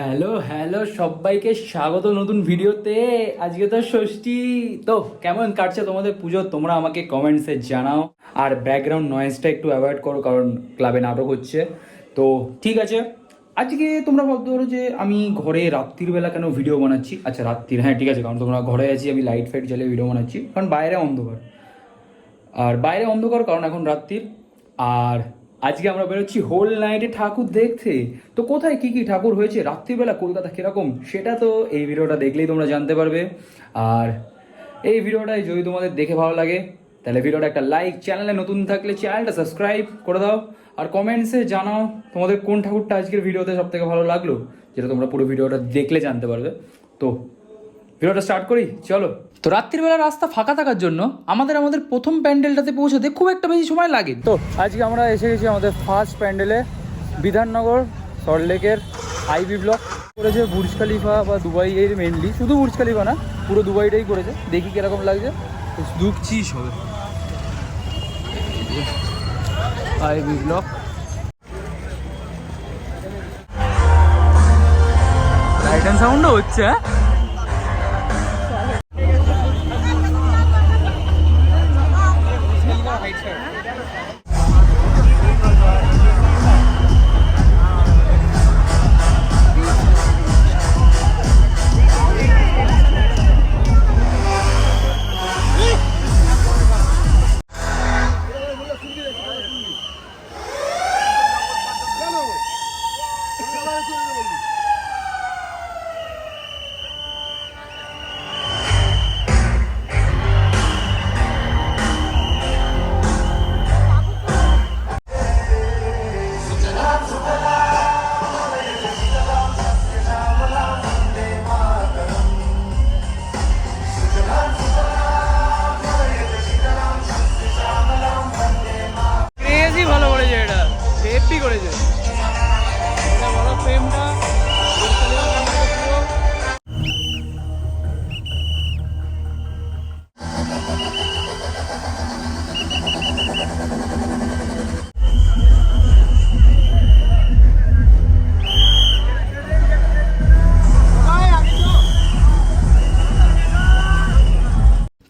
Hello hello, সবাইকে স্বাগত নতুন ভিডিওতে। আজকে তো ষষ্ঠী। তো কেমন কাটছে তোমাদের পুজো? তোমরা আমাকে কমেন্টসে জানাও। আর ব্যাকগ্রাউন্ড নয়েজটা একটু অ্যাভয়েড করো, কারণ ক্লাবে নাটক হচ্ছে। তো ঠিক আছে। আজকে তোমরা ভাবতে পারো যে আমি ঘরে রাত্রির বেলা কেন ভিডিও বানাচ্ছি? আচ্ছা রাত্রির হ্যাঁ ঠিক আছে, কারণ তোমরা ঘরে আছি, আমি লাইট ফাইট জ্বালিয়ে ভিডিও বানাচ্ছি। কারণ বাইরে অন্ধকার। আর বাইরে অন্ধকার, কারণ এখন রাত্রির। আর আজকে আমরা বেরোচ্ছি হোল নাইটে ঠাকুর দেখতে। তো কোথায় কি কি ঠাকুর হয়েছে? রাত্রিবেলা কলকাতা কীরকম? সেটা তো এই ভিডিওটা দেখলেই তোমরা জানতে পারবে। আর এই ভিডিওটাই যদি তোমাদের দেখে ভালো লাগে, তাহলে ভিডিওটা একটা লাইক চ্যানেলে নতুন থাকলে চ্যানেলটা সাবস্ক্রাইব করে দাও। আর কমেন্টসে জানাও তোমাদের কোন ঠাকুরটা আজকের ভিডিওতে সব থেকে ভালো লাগল, যেটা তোমরা পুরো ভিডিওটা দেখলে জানতে পারবে। তো ভিডিওটা স্টার্ট করি চলো। তো রাত্রিবেলা রাস্তা ফাঁকা থাকার জন্য আমাদের আমাদের প্রথম প্যান্ডেলটাতে পৌঁছতে খুব একটা বেশি সময় লাগে তো আজকে আমরা এসে গেছি আমাদের ফার্স্ট প্যান্ডেলে বিধাননগর সল্টলেকের আইবি ব্লক করেছে বুর্জ খালিফা বা দুবাই এর মেনলি শুধু বুর্জ খালিফা না পুরো দুবাইটাই করেছে। দেখি কীরকম লাগছে। দুঃখছিস হবে আইবি ব্লক লাইট অ্যান্ড সাউন্ডও হচ্ছে হ্যাঁ?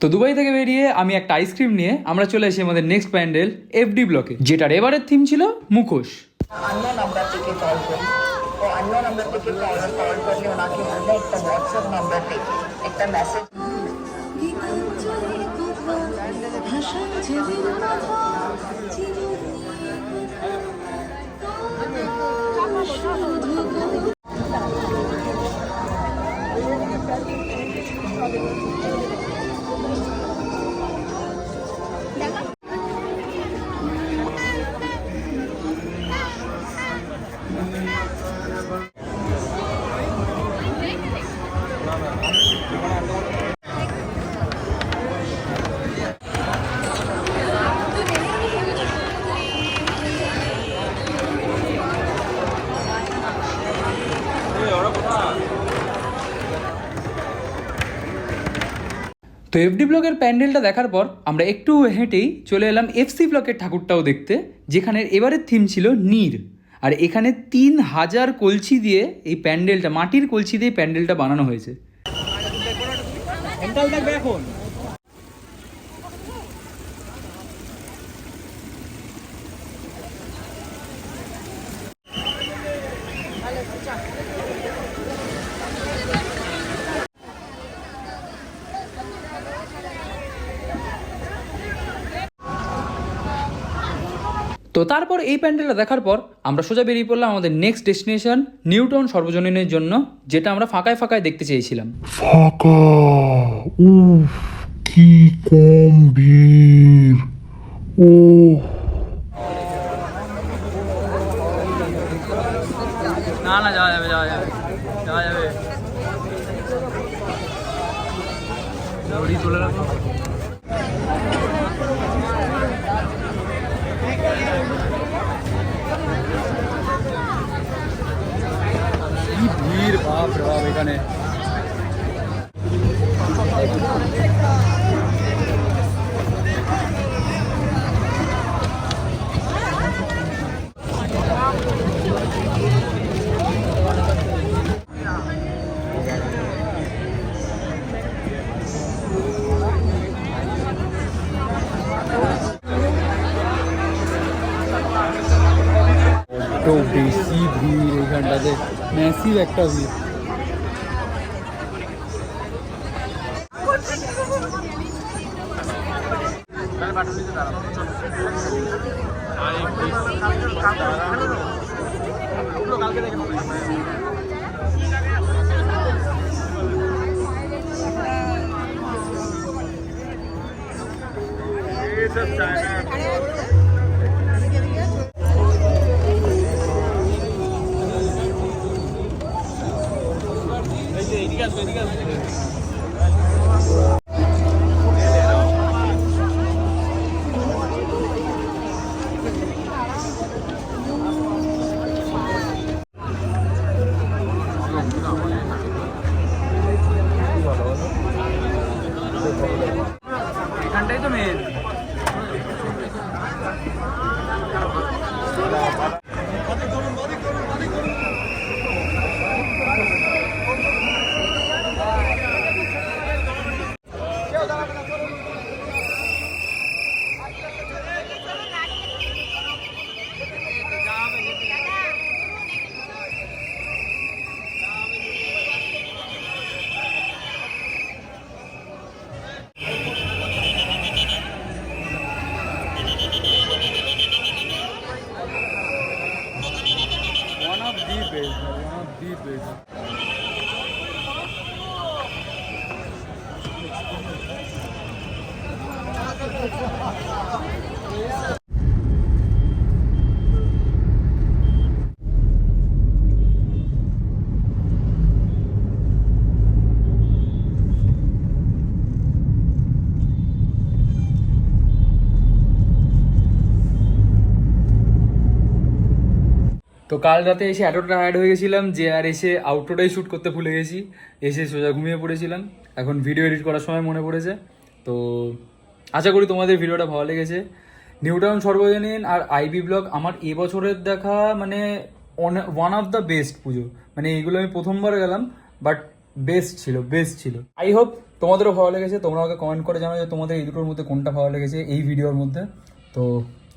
তো দুবাই থেকে বেরিয়ে আমি একটা আইসক্রিম নিয়ে আমরা চলে এসেছি আমাদের নেক্সট প্যান্ডেল এফডি ব্লকে যেটার এবারের থিম ছিল মুখোশ। অন্য নাম্বার থেকে কল করি ও অন্য নাম্বার থেকে কল কল করলে ওনাকে বলবে একটা হোয়াটসঅ্যাপ নাম্বার থেকে একটা মেসেজ তো এফডি ব্লকের প্যান্ডেলটা দেখার পর আমরা একটু হেঁটেই চলে এলাম এফসি ব্লকের ঠাকুরটাও দেখতে যেখানে এবারের থিম ছিল নীর। আর এখানে তিন হাজার কলছি দিয়ে এই প্যান্ডেলটা, মাটির কলছি দিয়ে প্যান্ডেলটা বানানো হয়েছে। তো তারপর এই প্যান্ডেলটা দেখার পর আমরা সোজা বেরিয়ে পড়লাম আমাদের নেক্সট ডেস্টিনেশন নিউটাউন সর্বজনীনের জন্য যেটা আমরা ফাঁকায় ফাঁকায় দেখতে চেয়েছিলাম। ফাঁকা? উফ কি কম ভিড়। ও না না যাওয়া যাবে যাওয়া যাবে যাওয়া যাবে। রাখো। ওখানে तो बेसि भीड़ घंटा मैसिव एक भीड़ এখানটাই তো কাল রাতে এসে এতটা টায়ার্ড হয়ে গেছিলাম যে আর এসে আউটডোরটাই শ্যুট করতে ভুলে গেছি। এসে সোজা ঘুমিয়ে পড়েছিলাম। এখন ভিডিও এডিট করার সময় মনে পড়েছে। তো আশা করি তোমাদের ভিডিওটা ভালো লেগেছে। নিউটাউন সর্বজনীন আর আইবি ব্লগ আমার এবছরের দেখা মানে ওয়ান অফ দ্য বেস্ট পুজো। মানে এইগুলো আমি প্রথমবার গেলাম বাট বেস্ট ছিল বেস্ট ছিল। আই হোপ তোমাদেরও ভালো লেগেছে। তোমরা আমাকে কমেন্ট করে জানাও যে তোমাদের এই দুটোর মধ্যে কোনটা ভালো লেগেছে এই ভিডিওর মধ্যে। তো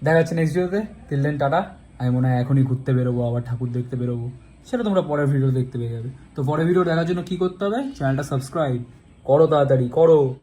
দেখা যাচ্ছে নেক্সট ভিডিওতে তিল দেন টাটা। আমি মনে হয় এখনই ঘুরতে বেরোবো, আবার ঠাকুর দেখতে বেরোবো। সেটা তোমরা পরের ভিডিও দেখতে পেয়ে যাবে। তো পরের ভিডিও দেখার জন্য কী করতে হবে? চ্যানেলটা সাবস্ক্রাইব করো তাড়াতাড়ি, করো।